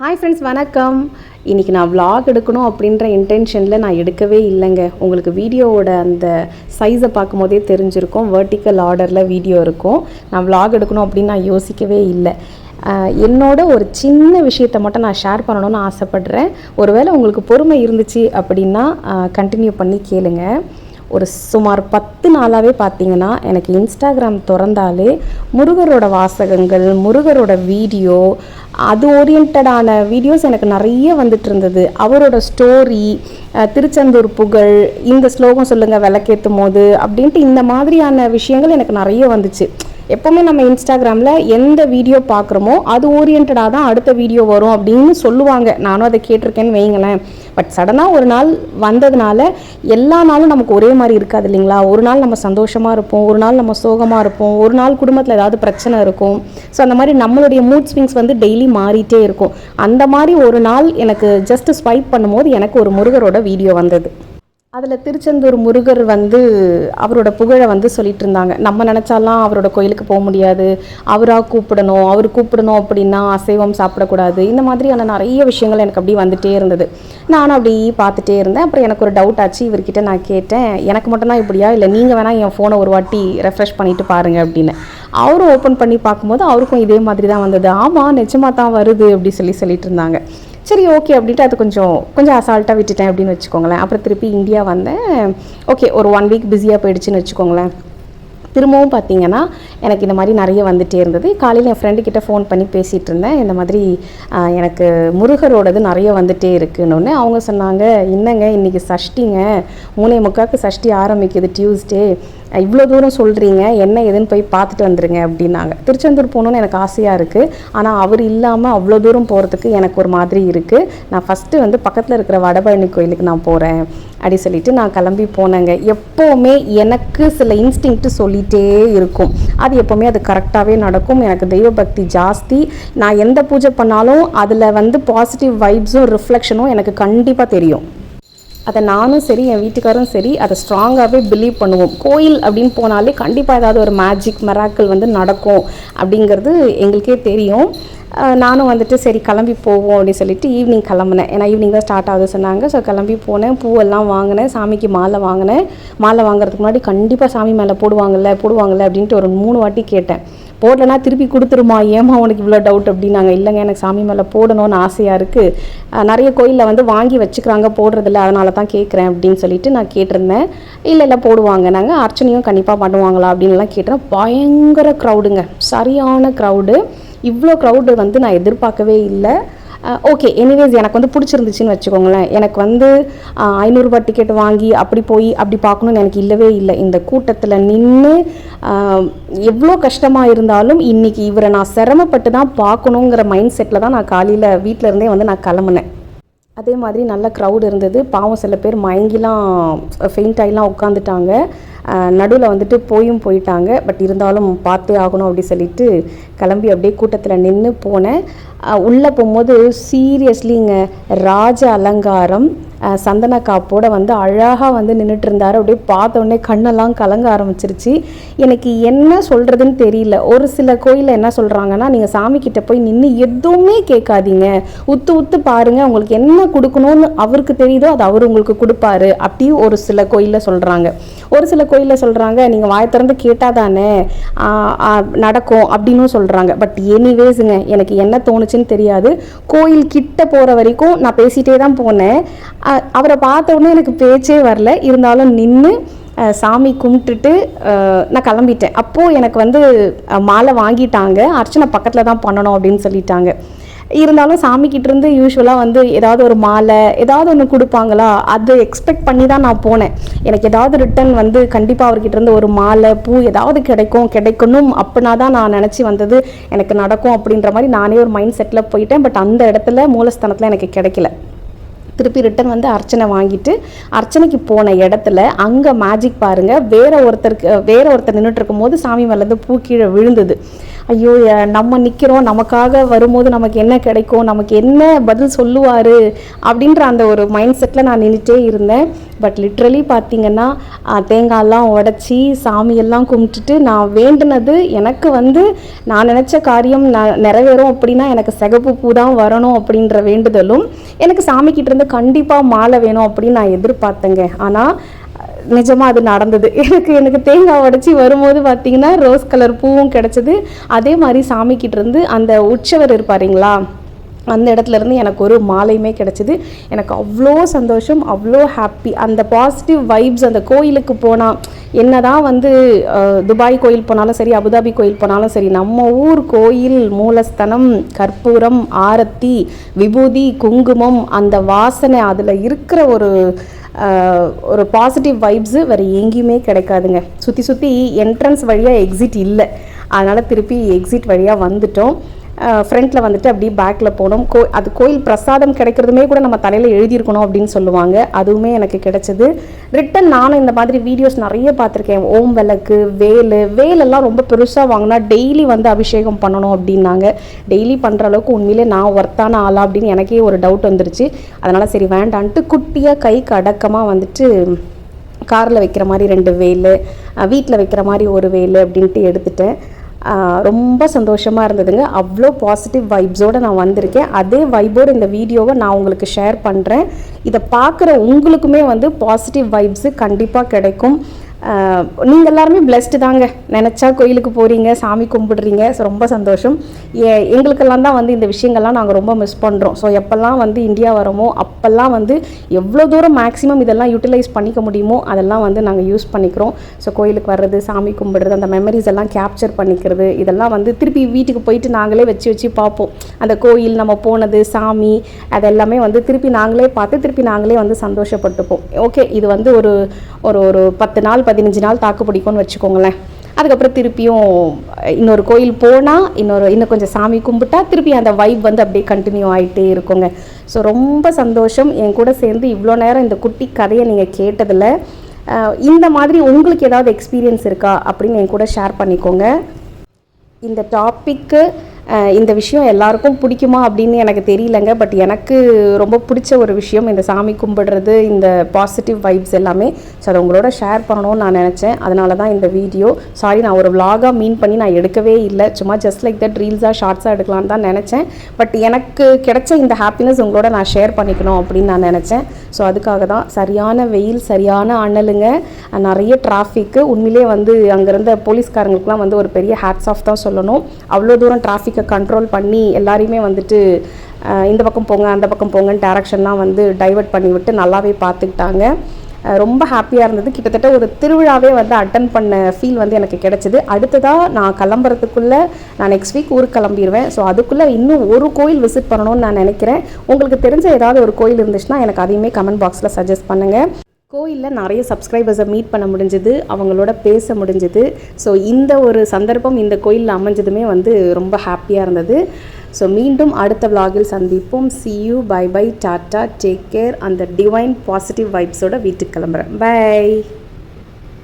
Hi friends வணக்கம். இன்றைக்கி நான் vlog எடுக்கணும் அப்படின்ற இன்டென்ஷனில் நான் எடுக்கவே இல்லைங்க. உங்களுக்கு வீடியோவோட அந்த சைஸை பார்க்கும்போதே தெரிஞ்சிருக்கும். வேர்ட்டிக்கல் ஆர்டரில் வீடியோ இருக்கும். நான் vlog எடுக்கணும் அப்படின்னு நான் யோசிக்கவே இல்லை. என்னோட ஒரு சின்ன விஷயத்தை மட்டும் நான் ஷேர் பண்ணணும்னு ஆசைப்பட்றேன். ஒருவேளை உங்களுக்கு பொறுமை இருந்துச்சு அப்படின்னா கண்டினியூ பண்ணி கேளுங்கள் ஒரு சுமார் பத்து நாளாகவே பார்த்தீங்கன்னா எனக்கு இன்ஸ்டாகிராம் திறந்தாலே முருகரோட வாசகங்கள் முருகரோட வீடியோ அது ஓரியன்டான வீடியோஸ் எனக்கு நிறைய வந்துட்டு இருந்தது. அவரோட ஸ்டோரி திருச்செந்தூர் புகழ் இந்த ஸ்லோகம் சொல்லுங்கள் விளக்கேற்றும் போது அப்படின்ட்டு இந்த மாதிரியான விஷயங்கள் எனக்கு நிறைய வந்துச்சு. எப்போவுமே நம்ம இன்ஸ்டாகிராமில் எந்த வீடியோ பார்க்குறோமோ அது ஓரியன்டாக தான் அடுத்த வீடியோ வரும் அப்படின்னு சொல்லுவாங்க. நானும் அதை கேட்டிருக்கேன்னு வைங்களேன். பட் சடனாக ஒரு நாள் வந்ததுனால எல்லா நாளும் நமக்கு ஒரே மாதிரி இருக்காது இல்லைங்களா? ஒரு நாள் நம்ம சந்தோஷமாக இருப்போம் ஒரு நாள் நம்ம சோகமாக இருப்போம் ஒரு நாள் குடும்பத்தில் ஏதாவது பிரச்சனை இருக்கும். ஸோ அந்த மாதிரி நம்மளுடைய மூட் ஸ்விங்ஸ் வந்து டெய்லி மாறிட்டே இருக்கும். அந்த மாதிரி ஒரு நாள் எனக்கு ஜஸ்ட் ஸ்வைப் பண்ணும்போது எனக்கு ஒரு முருகரோட வீடியோ வந்தது. அதில் திருச்செந்தூர் முருகர் வந்து அவரோட புகழை வந்து சொல்லிட்டு இருந்தாங்க. நம்ம நினச்சாலாம் அவரோட கோயிலுக்கு போக முடியாது. அவராக கூப்பிடணும் அவர் கூப்பிடணும் அப்படின்னா அசைவம் சாப்பிடக்கூடாது. இந்த மாதிரியான நிறைய விஷயங்கள் எனக்கு அப்படி வந்துகிட்டே இருந்தது. நானும் அப்படி பார்த்துட்டே இருந்தேன். அப்புறம் எனக்கு ஒரு டவுட் ஆச்சு. இவர்கிட்ட நான் கேட்டேன் எனக்கு மட்டும்தான் இப்படியா? இல்லை நீங்கள் வேணால் என் ஃபோனை ஒரு வாட்டி ரெஃப்ரெஷ் பண்ணிவிட்டு பாருங்கள் அப்படின்னு. அவரும் ஓப்பன் பண்ணி பார்க்கும்போது அவருக்கும் இதே மாதிரி தான் வந்தது. ஆமாம் நிஜமாக தான் வருது அப்படி சொல்லி சொல்லிட்டு இருந்தாங்க. சரி ஓகே அப்படின்ட்டு அது கொஞ்சம் கொஞ்சம் அசால்ட்டாக விட்டுட்டேன் அப்படின்னு வச்சுக்கோங்களேன். அப்புறம் திருப்பி இந்தியா வந்தேன். ஓகே ஒரு ஒன் வீக் பிஸியாக போயிடுச்சுன்னு வச்சுக்கோங்களேன். திரும்பவும் பார்த்தீங்கன்னா எனக்கு இந்த மாதிரி நிறைய வந்துட்டே இருந்தது. காலையில் என் ஃப்ரெண்டு கிட்ட ஃபோன் பண்ணி பேசிகிட்டு இருந்தேன். இந்த மாதிரி எனக்கு முருகரோடது நிறைய வந்துகிட்டே இருக்குன்னு. அவங்க சொன்னாங்க என்னங்க இன்றைக்கி சஷ்டிங்க. மூணே முக்காக்கு சஷ்டி ஆரம்பிக்குது டியூஸ்டே இவ்வளோ தூரம் சொல்கிறீங்க என்ன ஏதுன்னு போய் பார்த்துட்டு வந்துடுங்க அப்படின்னாங்க. திருச்செந்தூர் போகணுன்னு எனக்கு ஆசையாக இருக்குது ஆனால் அவர் இல்லாமல் அவ்வளோ தூரம் போகிறதுக்கு எனக்கு ஒரு மாதிரி இருக்குது நான் ஃபஸ்ட்டு வந்து பக்கத்தில் இருக்கிற வடபழனி கோயிலுக்கு நான் போகிறேன் அப்படி சொல்லிட்டு நான் கிளம்பி போனேங்க. எப்போவுமே எனக்கு சில இன்ஸ்டிங்க்ட்டு சொல்லிகிட்டே இருக்கும். அது எப்போவுமே அது கரெக்டாகவே நடக்கும். எனக்கு தெய்வ பக்தி ஜாஸ்தி. நான் எந்த பூஜை பண்ணாலும் அதில் வந்து பாசிட்டிவ் வைப்ஸும் ரிஃப்ளெக்ஷனும் எனக்கு கண்டிப்பாக தெரியும். அதை நானும் சரி என் வீட்டுக்காரும் சரி அதை ஸ்ட்ராங்காகவே பிலீவ் பண்ணுவோம். கோயில் அப்படின்னு போனாலே கண்டிப்பாக ஏதாவது ஒரு மேஜிக் மெராக்கிள் வந்து நடக்கும் அப்படிங்கிறது எங்களுக்கே தெரியும். நானும் வந்துட்டு சரி கிளம்பி போவோம் அப்படின்னு சொல்லிட்டு ஈவினிங் கிளம்புனேன். ஏன்னா ஈவினிங் தான் ஸ்டார்ட் ஆகுது சொன்னாங்க. ஸோ கிளம்பி போனேன் பூவெல்லாம் வாங்கினேன் சாமிக்கு மாலை வாங்கினேன். மாலை வாங்குறதுக்கு முன்னாடி கண்டிப்பாக சாமி மேலே போடுவாங்கல்ல போடுவாங்கல்ல அப்படின்ட்டு ஒரு மூணு வாட்டி கேட்டேன். போடலனா திருப்பி கொடுத்துருமா? ஏமா உனக்கு இவ்வளோ டவுட் அப்படின்னாங்க. இல்லைங்க எனக்கு சாமி மேலே போடணும்னு ஆசையாக இருக்குது நிறைய கோயிலில் வந்து வாங்கி வச்சுக்கிறாங்க போடுறதில்ல. அதனால தான் கேட்குறேன் அப்படின்னு சொல்லிட்டு நான் கேட்டிருந்தேன். இல்லை இல்லை போடுவாங்க. நாங்கள் அர்ச்சனையும் கண்டிப்பாக பண்ணுவாங்களா அப்படின்லாம் கேட்டேன். பயங்கர க்ரௌடுங்க சரியான க்ரௌடு இவ்வளோ க்ரௌடு வந்து நான் எதிர்பார்க்கவே இல்லை. ஓகே எனிவேஸ் எனக்கு வந்து பிடிச்சிருந்துச்சின்னு வச்சுக்கோங்களேன். எனக்கு வந்து ஐநூறுரூபா டிக்கெட் வாங்கி அப்படி போய் அப்படி பார்க்கணுன்னு எனக்கு இல்லவே இல்லை. இந்த கூட்டத்தில் நின்று எவ்வளோ கஷ்டமாக இருந்தாலும் இன்றைக்கி இவரை நான் சிரமப்பட்டு தான் பார்க்கணுங்கிற மைண்ட் செட்டில் தான் நான் காலையில் வீட்டிலருந்தே வந்து நான் கிளம்புனேன். அதே மாதிரி நல்ல க்ரௌட் இருந்தது. பாவம் சில பேர் மயங்கிலாம் ஃபெயிண்ட் ஆகிலாம் உட்காந்துட்டாங்க நடுவில் வந்துட்டு போயும் போயிட்டாங்க. பட் இருந்தாலும் பார்த்தே ஆகணும் அப்படி சொல்லிட்டு கிளம்பி அப்படியே கூட்டத்தில் நின்று போனேன். உள்ளே போகும்போது சீரியஸ்லிங்க ராஜ அலங்காரம் சந்தன காப்போட வந்து அழகாக வந்து நின்றுட்டு இருந்தார். அப்படியே பார்த்தோடனே கண்ணெல்லாம் கலங்க ஆரம்பிச்சிருச்சு. எனக்கு என்ன சொல்கிறதுன்னு தெரியல. ஒரு சில கோயிலில் என்ன சொல்கிறாங்கன்னா நீங்கள் சாமி கிட்ட போய் நின்று எதுவுமே கேட்காதீங்க. உத்து உத்து பாருங்கள் உங்களுக்கு என்ன கொடுக்கணும்னு அவருக்கு தெரியுதோ அது அவர் உங்களுக்கு கொடுப்பாரு அப்படி ஒரு சில கோயிலில் சொல்கிறாங்க ஒரு சில கோயிலில் சொல்கிறாங்க நீங்கள் வாய் திறந்து கேட்டால் தானே நடக்கும் அப்படின்னும் சொல்கிறாங்க பட் எனிவேஸுங்க எனக்கு என்ன தோணுச்சுன்னு தெரியாது. கோயில் கிட்ட போகிற வரைக்கும் நான் பேசிகிட்டே தான் போனேன். அவரை பார்த்த உடனே எனக்கு பேச்சே வரல. இருந்தாலும் நின்று சாமி கும்பிட்டுட்டு நான் கிளம்பிட்டேன். அப்போது எனக்கு வந்து மாலை வாங்கிட்டாங்க. அர்ச்சனை பக்கத்தில் தான் பண்ணணும் அப்படின்னு சொல்லிட்டாங்க. இருந்தாலும் சாமிக்கிட்ட இருந்து யூஸ்வலாக வந்து ஏதாவது ஒரு மாலை ஏதாவது ஒன்று கொடுப்பாங்களா? அது எக்ஸ்பெக்ட் பண்ணி தான் நான் போனேன். எனக்கு ஏதாவது ரிட்டன் வந்து கண்டிப்பாக அவர்கிட்ட இருந்து ஒரு மாலை பூ ஏதாவது கிடைக்கும் கிடைக்கணும் அப்படின்னா தான் நான் நினச்சி வந்தது. எனக்கு நடக்கும் அப்படின்ற மாதிரி நானே ஒரு மைண்ட் செட்டில் போயிட்டேன். பட் அந்த இடத்துல மூலஸ்தானத்தில் எனக்கு கிடைக்கல. திருப்பி ரிட்டன் வந்து அர்ச்சனை வாங்கிட்டு அர்ச்சனைக்கு போன இடத்துல அங்கே மேஜிக் பாருங்கள் வேற ஒருத்தருக்கு வேற ஒருத்தர் நின்றுட்டு இருக்கும்போது சாமி மேலேருந்து பூ கீழே விழுந்தது. ஐயோ நம்ம நிற்கிறோம் நமக்காக வரும்போது நமக்கு என்ன கிடைக்கும் நமக்கு என்ன பதில் சொல்லுவார் அப்படின்ற அந்த ஒரு மைண்ட் செட்டில் நான் நின்றுட்டே இருந்தேன். பட் லிட்ரலி பார்த்தீங்கன்னா தேங்காயெல்லாம் தேங்காய்லாம் உடச்சி சாமியெல்லாம் கும்பிட்டுட்டு நான் வேண்டினது எனக்கு வந்து நான் நினச்ச காரியம் ந- நிறைவேறும் அப்படின்னா எனக்கு சிகப்பு பூ தான் வரணும் அப்படின்ற வேண்டுதலும் எனக்கு சாமிக்கிட்டேருந்து கண்டிப்பாக மாலை வேணும் அப்படின்னு நான் எதிர்பார்த்தேங்க. ஆனால் நிஜமாக அது நடந்தது. எனக்கு எனக்கு தேங்காய் உடச்சி வரும்போது பார்த்தீங்கன்னா ரோஸ் கலர் பூவும் கிடச்சிது. அதே மாதிரி சாமிக்கிட்டேருந்து அந்த உற்சவர் இருப்பாருங்களா அந்த இடத்துல இருந்து எனக்கு ஒரு மாலையுமே கிடச்சிது. எனக்கு அவ்வளோ சந்தோஷம் அவ்வளோ ஹாப்பி அந்த பாசிட்டிவ் வைப்ஸ் அந்த கோயிலுக்கு போனால் என்ன தான் வந்து துபாய் கோயில் போனாலும் சரி அபுதாபி கோயில் போனாலும் சரி நம்ம ஊர் கோயில் மூலஸ்தனம் கற்பூரம் ஆரத்தி விபூதி குங்குமம் அந்த வாசனை அதில் இருக்கிற ஒரு ஒரு பாசிட்டிவ் வைப்ஸு வேறு எங்கேயுமே கிடைக்காதுங்க. சுற்றி சுற்றி என்ட்ரன்ஸ் வழியாக எக்ஸிட் இல்லை. அதனால் திருப்பி எக்ஸிட் வழியாக வந்துட்டோம். ஃப்ரண்ட்டில் வந்துட்டு அப்படியே பேக்கில் போனோம் கோ அது கோயில் பிரசாதம் கிடைக்கிறதுமே கூட நம்ம தலையில் எழுதியிருக்கணும் அப்படின்னு சொல்லுவாங்க. அதுவுமே எனக்கு கிடைச்சது. ரிட்டன் நானும் இந்த மாதிரி வீடியோஸ் நிறைய பார்த்துருக்கேன். ஓம் விளக்கு வேல் வேலெல்லாம் ரொம்ப பெருசாக வாங்கினா டெய்லி வந்து அபிஷேகம் பண்ணணும் அப்படின்னாங்க. டெய்லி பண்ணுற அளவுக்கு உண்மையிலே நான் ஒர்த்தான ஆளா அப்படின்னு எனக்கே ஒரு டவுட் வந்துருச்சு. அதனால் சரி வேண்டான்ட்டு குட்டியாக கைக்கு அடக்கமாக வந்துட்டு காரில் வைக்கிற மாதிரி ரெண்டு வேலு வீட்டில் வைக்கிற மாதிரி ஒரு வேல் அப்படின்ட்டு எடுத்துட்டேன். ரொம்ப சந்தோஷமாக இருந்ததுங்க. அவ்வளோ பாசிட்டிவ் வைப்ஸோடு நான் வந்திருக்கேன். அதே வைப்போடு இந்த வீடியோவை நான் உங்களுக்கு ஷேர் பண்ணுறேன் இதை பார்க்குற உங்களுக்குமே வந்து பாசிட்டிவ் வைப்ஸு கண்டிப்பாக கிடைக்கும். நீங்கள் எல்லாருமே பிளெஸ்டு தாங்க. நினச்சா கோயிலுக்கு போகிறீங்க சாமி கும்பிடுறீங்க. ஸோ ரொம்ப சந்தோஷம். ஏ எங்களுக்கெல்லாம் தான் வந்து இந்த விஷயங்கள்லாம் நாங்கள் ரொம்ப மிஸ் பண்ணுறோம் ஸோ எப்போல்லாம் வந்து இந்தியா வரோமோ அப்போல்லாம் வந்து எவ்வளோ தூரம் மேக்ஸிமம் இதெல்லாம் யூட்டிலைஸ் பண்ணிக்க முடியுமோ அதெல்லாம் வந்து நாங்கள் யூஸ் பண்ணிக்கிறோம். ஸோ கோயிலுக்கு வர்றது சாமி கும்பிடுறது அந்த மெமரிஸ் எல்லாம் கேப்சர் பண்ணிக்கிறது இதெல்லாம் வந்து திருப்பி வீட்டுக்கு போயிட்டு நாங்களே வச்சு வச்சு பார்ப்போம். அந்த கோயில் நம்ம போனது சாமி அதெல்லாமே வந்து திருப்பி நாங்களே பார்த்து திருப்பி நாங்களே வந்து சந்தோஷப்பட்டுப்போம். ஓகே இது வந்து ஒரு ஒரு ஒரு பத்து நாள் பதினஞ்சு நாள் தாக்கு பிடிக்கும்னு வச்சுக்கோங்களேன். அதுக்கப்புறம் திருப்பியும் இன்னொரு கோயில் போனால் இன்னொரு இன்னும் கொஞ்சம் சாமி கும்பிட்டா திருப்பி அந்த வைப் வந்து அப்படியே கண்டினியூ ஆகிட்டே இருக்குங்க. ஸோ ரொம்ப சந்தோஷம். என் கூட சேர்ந்து இவ்வளோ நேரம் இந்த குட்டி கதையை நீங்கள் கேட்டதில் இந்த மாதிரி உங்களுக்கு ஏதாவது எக்ஸ்பீரியன்ஸ் இருக்கா அப்படின்னு என் கூட ஷேர் பண்ணிக்கோங்க. இந்த டாப்பிக்கு இந்த விஷயம் எல்லாருக்கும் பிடிக்குமா அப்படின்னு எனக்கு தெரியலங்க. பட் எனக்கு ரொம்ப பிடிச்ச ஒரு விஷயம் இந்த சாமி கும்பிடுறது இந்த பாசிட்டிவ் வைப்ஸ் எல்லாமே. ஸோ அதை உங்களோட ஷேர் பண்ணணும்னு நான் நினச்சேன். அதனால தான் இந்த வீடியோ சாரி நான் ஒரு விலாகாக மீன் பண்ணி நான் எடுக்கவே இல்லை. சும்மா ஜஸ்ட் லைக் தட் ரீல்ஸாக ஷார்ட்ஸாக எடுக்கலான்னு தான் நினச்சேன். பட் எனக்கு கிடைச்ச இந்த ஹாப்பினஸ் உங்களோட நான் ஷேர் பண்ணிக்கணும் அப்படின்னு நான் நினச்சேன். ஸோ அதுக்காக தான் சரியான வெயில் சரியான அனலுங்க. நிறைய டிராஃபிக்கு உண்மையிலே வந்து அங்கே இருந்த போலீஸ்காரங்களுக்குலாம் வந்து ஒரு பெரிய ஹேட்ஸ் ஆஃப் தான் சொல்லணும். அவ்வளோ தூரம் டிராஃபிக்கை கண்ட்ரோல் பண்ணி எல்லாரையுமே வந்துட்டு இந்த பக்கம் போங்க அந்த பக்கம் போங்கன்னு டேரக்ஷன்லாம் வந்து டைவர்ட் பண்ணி விட்டு நல்லாவே பார்த்துக்கிட்டாங்க. ரொம்ப ஹாப்பியாக இருந்தது. கிட்டத்தட்ட ஒரு திருவிழாவே வந்து அட்டன் பண்ண ஃபீல் வந்து எனக்கு கிடைச்சிது. அடுத்ததாக நான் கிளம்புறதுக்குள்ளே நான் நெக்ஸ்ட் வீக் ஊருக்கு கிளம்பிடுவேன் ஸோ அதுக்குள்ளே இன்னும் ஒரு கோயில் விசிட் பண்ணணும்னு நான் நினைக்கிறேன். உங்களுக்கு தெரிஞ்ச ஏதாவது ஒரு கோயில் இருந்துச்சுன்னா எனக்கு அதையுமே கமெண்ட் பாக்ஸில் சஜஸ்ட் பண்ணுங்கள் கோயிலில் நிறைய சப்ஸ்கிரைபர்ஸை மீட் பண்ண முடிஞ்சது அவங்களோட பேச முடிஞ்சது. ஸோ இந்த ஒரு சந்தர்ப்பம் இந்த கோயிலில் அமைஞ்சதுமே வந்து ரொம்ப ஹாப்பியாக இருந்தது. ஸோ மீண்டும் அடுத்த vlog-இல் சந்திப்போம். See you bye bye tata take care அந்த டிவைன் பாசிட்டிவ் வைப்ஸோட வீட்டுக்கு கிளம்புறேன். பை